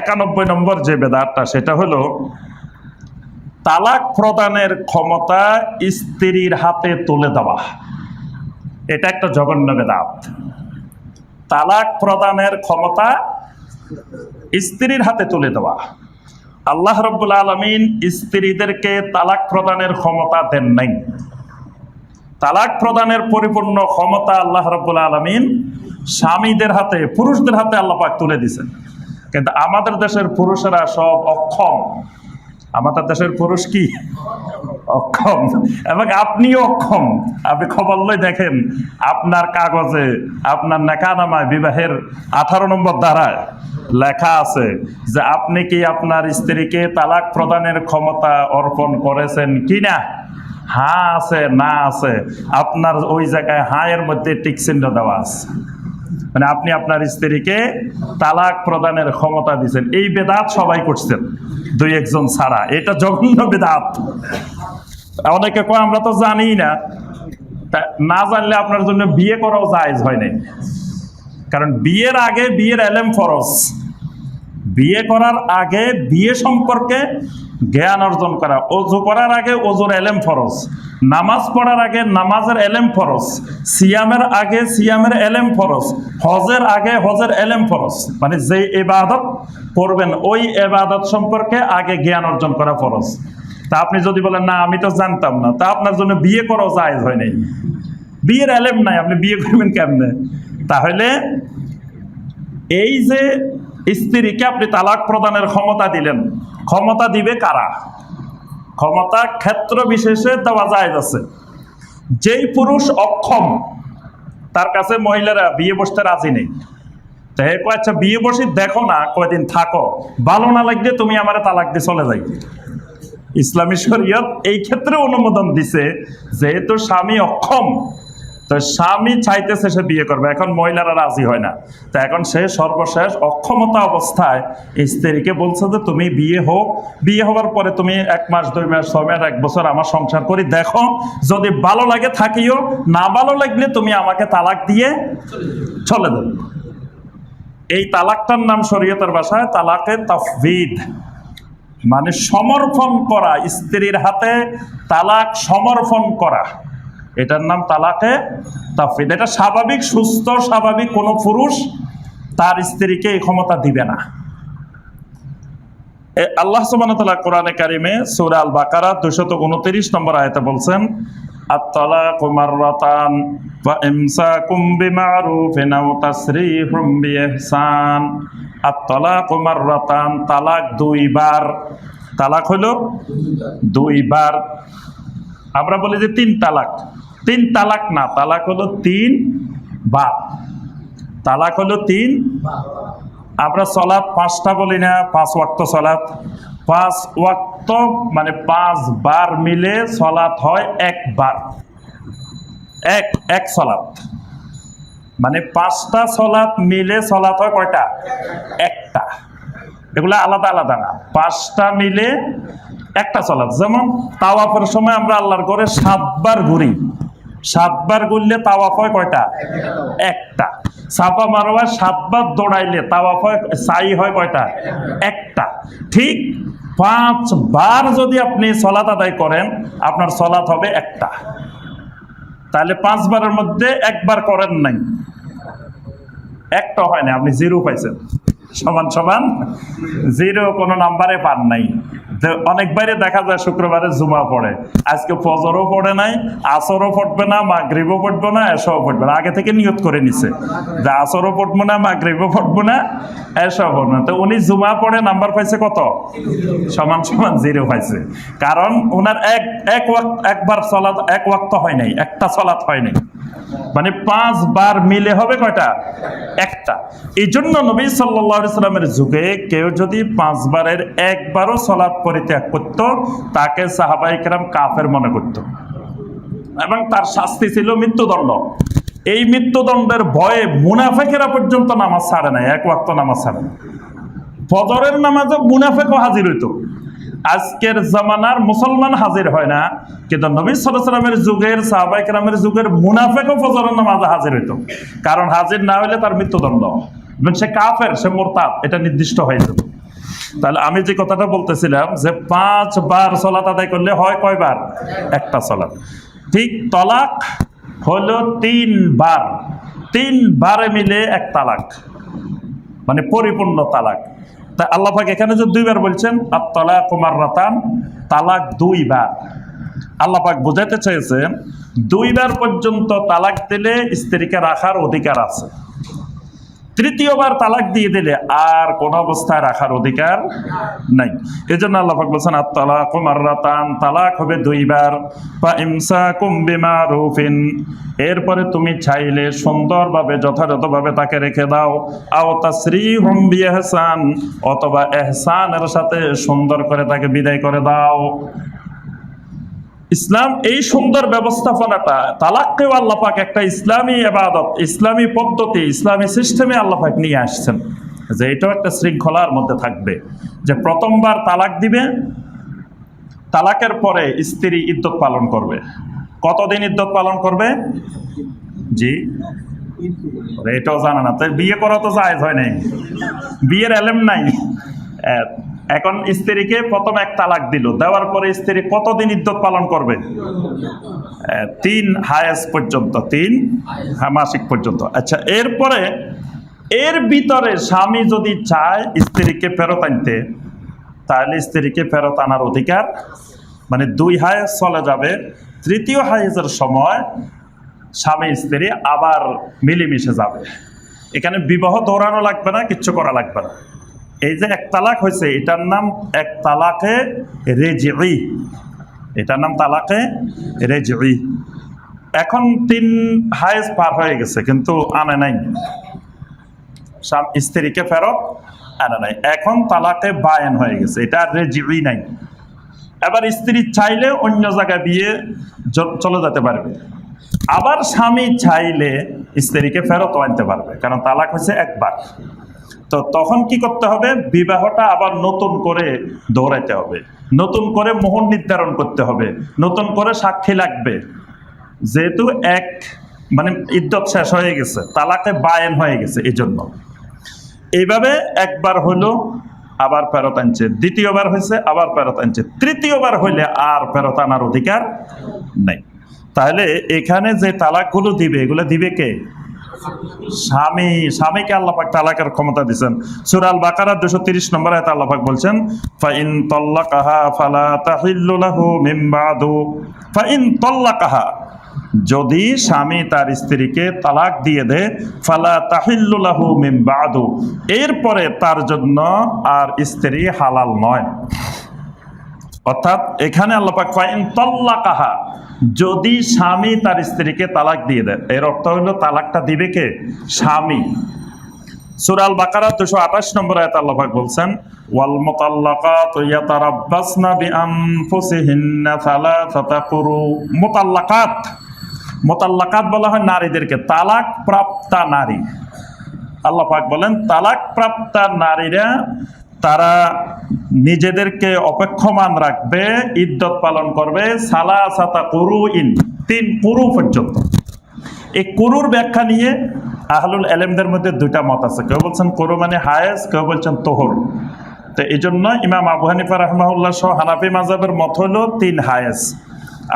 একানব্বই নম্বর যে বেদারটা সেটা হলো, তালাক প্রদানের ক্ষমতা স্ত্রীর হাতে তুলে দেওয়া। এটা একটা জঘন্য বেদাত। তালাক প্রদানের ক্ষমতা স্ত্রীর হাতে তুলে দেওয়া। আল্লাহ রব্বুল আলমিন স্ত্রীদেরকে তালাক প্রদানের ক্ষমতা দেন নাই। তালাক প্রদানের পরিপূর্ণ ক্ষমতা আল্লাহ রব্বুল আলমিন স্বামীদের হাতে, পুরুষদের হাতে আল্লাহ পাক তুলে দিছেন কিন্তু আমাদের দেশের পুরুষেরা সব অক্ষম। আমাদের দেশের পুরুষ কি? অক্ষম। এবং আপনিও অক্ষম। আপনি খবর লই দেখেন, আপনার কাগজে, আপনার নেকানামায় বিবাহের আঠারো নম্বর দ্বারায় লেখা আছে যে, আপনি কি আপনার স্ত্রীকে তালাক প্রদানের ক্ষমতা অর্পণ করেছেন কি না হ্যাঁ আছে, না আছে। আপনার ওই জায়গায় হ্যাঁ এর মধ্যে টিক চিহ্ন দেওয়া আছে। মানে আপনি আপনার স্ত্রীকে তালাক প্রদানের ক্ষমতা দিচ্ছেন এই বেদাত সবাই করছেন, দুই একজন ছাড়া। এটা জঘন্য বেদাত। অনেকে কয়, আমরা তো জানি না। না জানলে আপনার জন্য বিয়ে করাও জায়জ হয় নাই। কারণ বিয়ের আগে বিয়ের এলেম ফরজ। বিয়ে করার আগে বিয়ে সম্পর্কে জ্ঞান অর্জন করা। অজু করার আগে অজুর এলেম ফরজ। নামাজ পড়ার আগে নামাজের এলেম ফরজ, সিয়ামের আগে সিয়ামের এলেম ফরজ, হজের আগে হজের এলেম ফরজ। মানে যে এবাদত করবেন, ওই এবাদত সম্পর্কে আগে জ্ঞান অর্জন করা ফরজ। তা আপনি যদি বলেন, না, আমি তো জানতাম না। তা আপনার জন্য বিয়ে করাও জায়েজ হয় নাই। বিয়ের এলেম নাই, আপনি বিয়ে করবেন কেমনে? তাহলে এই যে স্ত্রীকে আপনি তালাক প্রদানের ক্ষমতা দিলেন, ক্ষমতা দিবে কারা? ক্ষমতা ক্ষেত্র বিশেষে দেওয়া যায় আছে। যেই পুরুষ অক্ষম, তার কাছে মহিলারা বিয়ে বসতে রাজি নেই। আচ্ছা বিয়ে বসি দেখো না, কয়দিন থাকো। ভালো না লাগলে তুমি আমার তালাক দিয়ে চলে যাই ইসলামী শরীয়ত এই ক্ষেত্রে অনুমোদন দিছে, যেহেতু স্বামী অক্ষম তো স্বামী চাইতেছে সে বিয়ে করবে, এখন মহিলারা রাজি হয় না। তো এখন সে সর্বশেষ অক্ষমতা অবস্থায় স্ত্রীকে বলছে যে, তুমি বিয়ে হোক। বিয়ে হওয়ার পরে তুমি এক মাস, দুই মাস, ছয় মাস, এক বছর আমার সংসার করি। দেখো, যদি ভালো লাগে থাকিও, না ভালো লাগলে তুমি আমাকে তালাক দিয়ে চলে দেবে এই তালাকটার নাম শরীয়তের ভাষায় তালাকে তফবিদ মানে সমর্পণ করা, স্ত্রীর হাতে তালাক সমর্পণ করা। এটার নাম তালাকে তাফরিদ। এটা স্বাভাবিক, সুস্থ, স্বাভাবিক কোনো পুরুষ তার স্ত্রীকে এই ক্ষমতা দিবে না। আল্লাহ সুবাহতাল্লাহ কোরআনে কারিমে সৌরা আল বাকারা দুশত উনত্রিশ নম্বর আয়তে বলছেন তালাক দুইবার। তালাক হইল দুইবার। আমরা বলি যে তিন তালাক। তিন তালাক না, তালাক হলো তিন বার তালাক হলো তিন আমরা সলাৎ পাঁচটা বলি না, পাঁচ ওয়াক্ত সলাৎ। পাঁচ ওয়াক্ত মানে পাঁচ বার মিলে সলাৎ হয় একবার এক এক সলাৎ। মানে পাঁচটা সলাৎ মিলে সলাৎ হয় কয়টা? একটা। এগুলো আলাদা আলাদা না। পাঁচটা মিলে একটা সলাৎ। যেমন তাওয়াফের সময় আমরা আল্লাহর ঘরে সাতবার ঘুরি। সাতবার গুললে তাওয়াফ হয় কয়টা? একটা। সাপা মারোয়া সাতবার দৌড়াইলে তাওয়াফ হয়, সাই হয় কয়টা? একটা। ঠিক পাঁচবার যদি আপনি সলাত আদায় করেন, আপনার সলাত হবে একটা। তাহলে পাঁচবারের মধ্যে একবার করেন নাই। একটা হয় না আপনি জিরো পাইছেন। সমান সমান জিরো কোনো নাম্বারে পান নাই। তো অনেকবারে দেখা যায় শুক্রবারে জুমা পড়ে। আজকে ফজরও পড়ে নাই, আসরও পড়বে না মা মাগরিবও পড়বে না এসবও পড়বে না। আগে থেকে নিয়ত করে নিছে যে আসরও পড়ব না মা মাগরিবও পড়ব না এসব না। তো উনি জুমা পড়ে নাম্বার পাইছে কত? সমান সমান জিরো পাইছে। কারণ ওনার এক এক একবার চলাত এক ওয়াক্ত হয় নাই, একটা চলাত হয় নাই। মানে পাঁচবার মিলে হবে কয়টা? একটা। এই জন্য নবী সাল্লামের যুগে কেউ যদি পাঁচবারের একবারও সলাৎ পরিত্যাগ করত, তাকে সাহাবাইকেরাম কাফের মনে করত। এবং তার শাস্তি ছিল মৃত্যুদণ্ড। এই মৃত্যুদণ্ডের ভয়ে মুনাফেকেরা পর্যন্ত নামাজ ছাড়ে নাই, এক ওয়াক্ত নামাজ ছাড়ে না ফজরের নামাজে মুনাফেকও হাজির হইতো। আজকের জামানার মুসলমান হাজির হয় না, কিন্তু নবী সালামের যুগের সাহবাইকরামের যুগের মুনাফেকও নামাজে হাজির হইতো। কারণ হাজির না হইলে তার মৃত্যুদণ্ড। সে কাফের, সে মোরতাদ, এটা নির্দিষ্ট হয়ে যেত তাহলে আমি যে কথাটা বলতেছিলাম যে পাঁচবার সলাত আদায় করলে হয় কয়বার একটা সলাত। ঠিক তলাক হলো তিনবার তিনবারে মিলে এক তালাক। মানে পরিপূর্ণ তালাক। তা আল্লাহাক এখানে যে দুইবার বলছেন আর তলা কুমার রাতান তালাক দুইবার। আল্লাপাক বোঝাতে চেয়েছেন দুইবার পর্যন্ত তালাক দিলে স্ত্রীকে রাখার অধিকার আছে। তৃতীয়বার তালাক দিয়ে দিলে আর কোন অবস্থায় রাখার অধিকার নাই। এই জন্য আল্লাহ পাক বলছেন আর তালাক হবে দুইবার। বা ইমসা কুম্বিমা রুফিন এরপরে তুমি চাইলে সুন্দরভাবে, যথাযথভাবে তাকে রেখে দাও। আও তাসরি হুম এহসান অথবা এহসানের সাথে সুন্দর করে তাকে বিদায় করে দাও। ইসলাম এই সুন্দর ব্যবস্থাপনাটা, তালাককেও আল্লাপাক একটা ইসলামী এবাদত ইসলামী পদ্ধতি, ইসলামী সিস্টেমে আল্লাপাক নিয়ে আসছেন। যে এটাও একটা শৃঙ্খলার মধ্যে থাকবে। যে প্রথমবার তালাক দিবে, তালাকের পরে স্ত্রী ইদ্যত পালন করবে। কতদিন ইদ্যত পালন করবে? জি? এটাও জানা না। তাই বিয়ে করা তো জায়েজ হয় নাই। বিয়ের এলেম নাই। এখন স্ত্রীকে প্রথম এক তালাক দিল। দেওয়ার পরে স্ত্রী কতদিন ইদ্যত পালন করবে? তিন হায়েস পর্যন্ত, তিন মাসিক পর্যন্ত। আচ্ছা এরপরে এর ভিতরে স্বামী যদি চায় স্ত্রীকে ফেরত আনতে, তাহলে স্ত্রীকে ফেরত আনার অধিকার মানে দুই হায়েস চলে যাবে। তৃতীয় হায়েজের সময় স্বামী স্ত্রী আবার মিলেমিশে যাবে। এখানে বিবাহ দৌড়ানো লাগবে না, কিচ্ছু করা লাগবে না। এই যে এক তালাক হয়েছে, এটার নাম এক তালাকে রেজি এটার নাম তালাকে রেজি এখন তিন হায়েস পার হয়ে গেছে, কিন্তু আনে নাই। স্ত্রীকে ফেরত আনে নাই। এখন তালাকে বায়ন হয়ে গেছে, এটা আর রেজি নাই। এবার স্ত্রী চাইলে অন্য জায়গায় বিয়ে চলে যেতে পারবে। আবার স্বামী চাইলে স্ত্রীকে ফেরত আনতে পারবে, কারণ তালাক হয়েছে একবার। তো তখন কি করতে হবে? বিবাহটা আবার নতুন করে দৌড়াইতে হবে। নতুন করে মোহন নির্ধারণ করতে হবে। নতুন করে সাক্ষী লাগবে। যেহেতু এক মানে ইদ্যত শেষ হয়ে গেছে, তালাকে বায়েন হয়ে গেছে এই জন্য এইভাবে একবার হইল আবার ফেরত আনছে। দ্বিতীয়বার হয়েছে, আবার ফেরত আনছে। তৃতীয়বার হইলে আর ফেরত আনার অধিকার নেই। তাহলে এখানে যে তালাকগুলো দিবে, এগুলো দিবে কে? স্বামী, স্বামীকে আল্লাপাক তালাকের ক্ষমতা দিচ্ছেন সুরাল বাকারা দুশো তিরিশ নম্বর আয়তে আল্লাপাক বলছেন, ফাইন তল্লা কাহা ফালা তাহিল্লু লাহু মিন বাদু। ফাইন তল্লাকাহা, যদি স্বামী তার স্ত্রীকে তালাক দিয়ে দেয় ফালা তাহিল্লু মিম্বাদু এরপরে তার জন্য আর স্ত্রী হালাল নয়। অর্থাৎ এখানে আল্লাপাক ফাইন তল্লাকাহা যদি স্বামী তার স্ত্রীকে তালাক দিয়ে দেয়, এর অর্থ হলো তালাকটা দিবে কে? স্বামী। সুরাল বাকারা দুশো আঠাশ নম্বর আয়াত আল্লাপাক বলছেন ওয়াল মুতাল্লাকাত। বলা হয় নারীদেরকে তালাক নারী। বলেন তালাক প্রাপ্তা নারীরা তারা নিজেদেরকে অপেক্ষমান রাখবে, ইদ্যত পালন করবে। সালা সাতা কুরু ইন তিন কুরু পর্যন্ত। এই কুরুর ব্যাখ্যা নিয়ে আহলুল এলেমদের মধ্যে দুইটা মত আছে। কেউ বলছেন কুরু মানে হায়েস, কেউ বলছেন তোহর। তো এই জন্য ইমাম আবু হানিফা রহমাউল্লাহ সহ হানাফি মাজাবের মত হলো তিন হায়েস।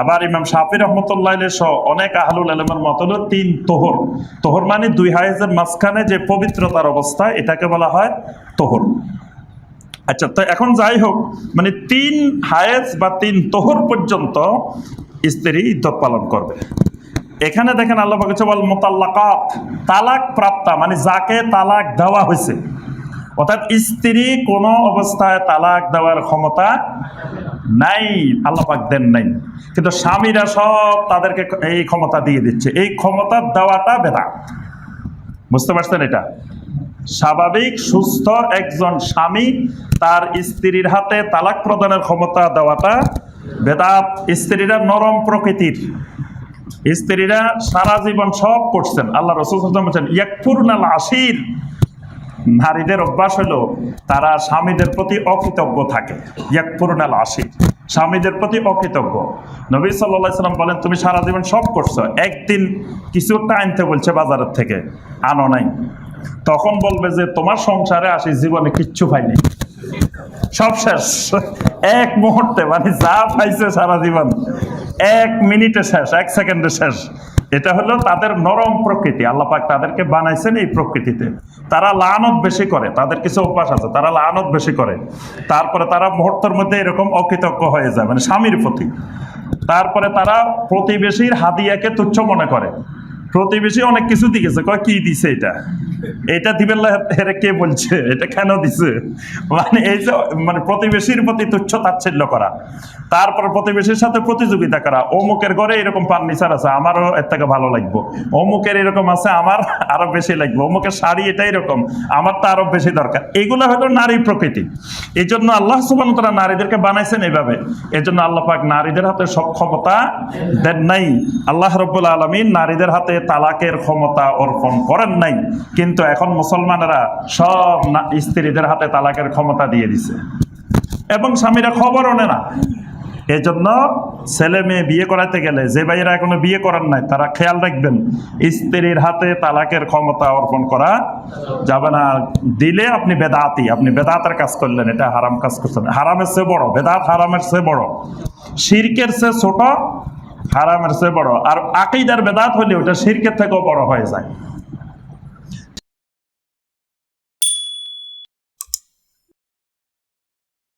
আবার ইমাম শাফি রহমতুল্লাহ সহ অনেক আহলুল আলমের মত হলো তিন তোহর। তোহর মানে দুই হায়েজের মাঝখানে যে পবিত্রতার অবস্থা, এটাকে বলা হয় তোহর। আচ্ছা তো এখন যাই হোক মানে তিন হায়েজ বা তিন তোহর পর্যন্ত স্ত্রী ইদ্যত পালন করবে। এখানে দেখেন আল্লাহ বলছে বল মোতাল্লাকাত তালাক প্রাপ্তা মানে যাকে তালাক দেওয়া হয়েছে। অর্থাৎ স্ত্রী কোনো অবস্থায় তালাক দেওয়ার ক্ষমতা নাই, আল্লাহ পাক দেন নাই। কিন্তু স্বামীরা সব তাদেরকে এই ক্ষমতা দিয়ে দিচ্ছে। এই ক্ষমতা দেওয়াটা বেদাত। বুঝতে পারছেন এটা? স্বাভাবিক, সুস্থ একজন স্বামী তার স্ত্রীর হাতে তালাক প্রদানের ক্ষমতা দেওয়াটা বেদাত। স্ত্রীরা নরম প্রকৃতির। স্ত্রীরা সারা জীবন সব করছেন। আল্লাহ রসুল বলছেন, ইয়াকফুরনাল আশির। নারীদের অভ্যাস হলো তারা স্বামীদের প্রতি অকৃতজ্ঞ থাকে। ইয়াকফুরনাল আশির। স্বামীদের প্রতি অকৃতজ্ঞ। নবী সাল্লাম বলেন, তুমি সারা জীবন সব করছ। একদিন কিছু আনতে বলছে বাজারের থেকে। আনো নাই। তখন বলবে যে, তোমার সংসারে আসি, জীবনে কিচ্ছু পাইনি। সব শেষ। এক মুহূর্তে মানে যা পাইছে সারা জীবন, এক মিনিটে শেষ, এক সেকেন্ডে শেষ। এটা হলো তাদের নরম প্রকৃতি। আল্লাহ পাক তাদেরকে বানাইছেন এই প্রকৃতিতে। তারা লানত বেশি করে, তাদের কিছু অভ্যাস আছে, তারা লানত বেশি করে। তারপরে তারা মুহূর্তের মধ্যে এরকম অকৃতজ্ঞ হয়ে যায় মানে স্বামীর প্রতি। তারপরে তারা প্রতিবেশীর হাদিয়াকে তুচ্ছ মনে করে। প্রতিবেশী অনেক কিছু দিয়েছে। কয়, কি দিছে এটা? এটা দিবেন কে বলছে? এটা কেন দিছে? মানে এই যে মানে প্রতিবেশীর প্রতি তুচ্ছ তাচ্ছিল্য করা। তারপর প্রতিবেশীর সাথে প্রতিযোগিতা করা। অমুকের ঘরে এরকম ফার্নিচার আছে, আমারও এর থেকে ভালো লাগবো। অমুকের এরকম আছে, আমার আরও বেশি লাগবে। অমুকের শাড়ি এটা এরকম, আমার তো আরও বেশি দরকার। এগুলো হলো নারী প্রকৃতি। এই জন্য আল্লাহ সুবান তারা নারীদেরকে বানাইছেন এইভাবে এই জন্য আল্লাহ পাক নারীদের হাতে সব ক্ষমতা দেন নাই। আল্লাহ রব্বুল আলমিন নারীদের হাতে তালাকের ক্ষমতা অর্পণ করেন নাই, কিন্তু এখন মুসলমানেরা সব স্ত্রীদের হাতে তালাকের ক্ষমতা দিয়ে দিছে। এবং স্বামীরা খবর নেয় না। এই জন্য ছেলে মেয়ে বিয়ে করাতে গেলে যে ভাইয়েরা এখনও বিয়ে করার নাই, তারা খেয়াল রাখবেন, স্ত্রীর হাতে তালাকের ক্ষমতা অর্পণ করা যাবে না। দিলে আপনি বেদাতি, আপনি বেদাতের কাজ করলেন, এটা হারাম কাজ করছেন। হারামের চেয়ে বড়, বেদাত হারামের চেয়ে বড়। শিরকের চেয়ে ছোট হারামের চেয়ে বড়। আর আকিদার বেদাত হলে ওটা শিরকের থেকেও বড় হয়ে যায়।